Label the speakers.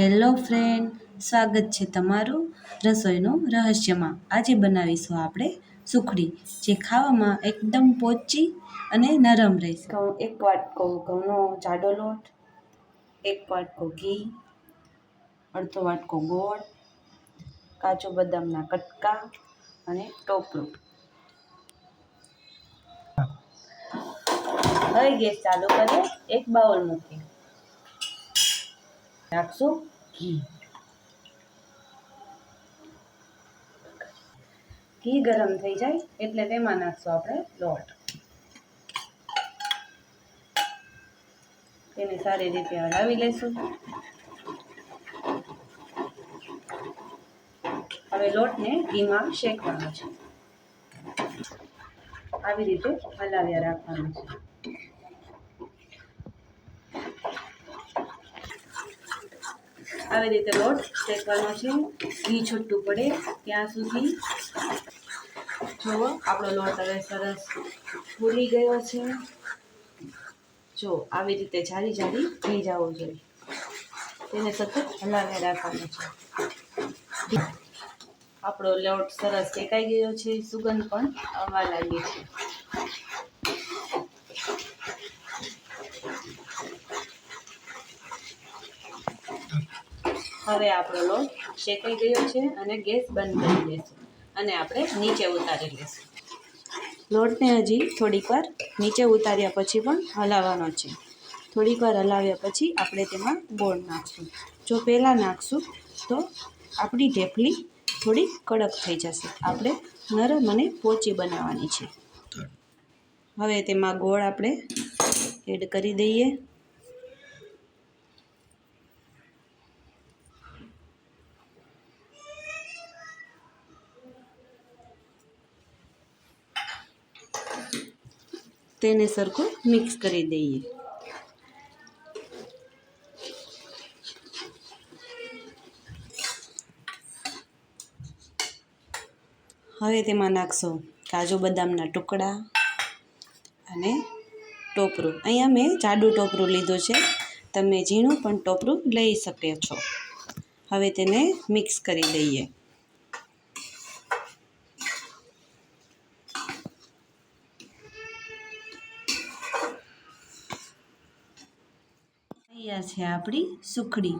Speaker 1: Hello friend, સ્વાગત છે તમારું રસોઈનું રહસ્યમાં. આજે બનાવીશું આપણે સુખડી, જે ખાવામાં એકદમ પોચી અને નરમ રહેશે. ઘઉં એક વાટકો ઘઉંનો જાડો લોટ, એક વાટકો ઘી, અડધો વાટકો ગોળ, કાજુ બદામના કટકા અને ટોપરું. હવે ગેસ ચાલુ કરીએ, એક બાઉલ મૂકીએ. નાખશું? ઘી ઘી ગરમ થઈ જાય એટલે તેમાં નાખશું આપણે લોટ. તેને સારી રીતે હલાવી લઈશું. હવે લોટને ઘીમાં શેકવાનો છે. આવી રીતે હલાવ્યા રાખવાનું છે. આવી રીતે લોટ શેકવાનો છે. ઘી છૂટું પડે ત્યાં સુધી. જુઓ, આપણો લોટ હવે સરસ ફૂલી ગયો છે. જો, આવી રીતે જારી જારી થઈ જવો જોઈએ. તેને સતત હલાવી રાખવાનો છે. આપણો લોટ સરસ શેકાઈ ગયો છે. સુગંધ પણ આવવા લાગી છે. હવે આપણો લોટ શેકાઈ ગયો છે અને ગેસ બંધ કરી દેશું. અને આપણે નીચે ઉતારી લઈશું લોટને હજી થોડીક વાર નીચે ઉતાર્યા પછી પણ હલાવવાનો છે. થોડીક વાર હલાવ્યા પછી આપણે તેમાં ગોળ નાખશું. જો પહેલાં નાખશું તો આપણી ઢેફલી થોડી કડક થઈ જશે. આપણે નરમ અને પોચી બનાવવાની છે. હવે તેમાં ગોળ આપણે એડ કરી દઈએ. તેને સરખું મિક્સ કરી દઈએ. હવે તેમાં નાખશો કાજુ બદામના ટુકડા અને ટોપરું. અહીંયા મેં જાડું ટોપરું લીધું છે. તમે ઝીણું પણ ટોપરું લઈ શકે છો. હવે તેને મિક્સ કરી દઈએ. તૈયાર છે આપણી સુખડી.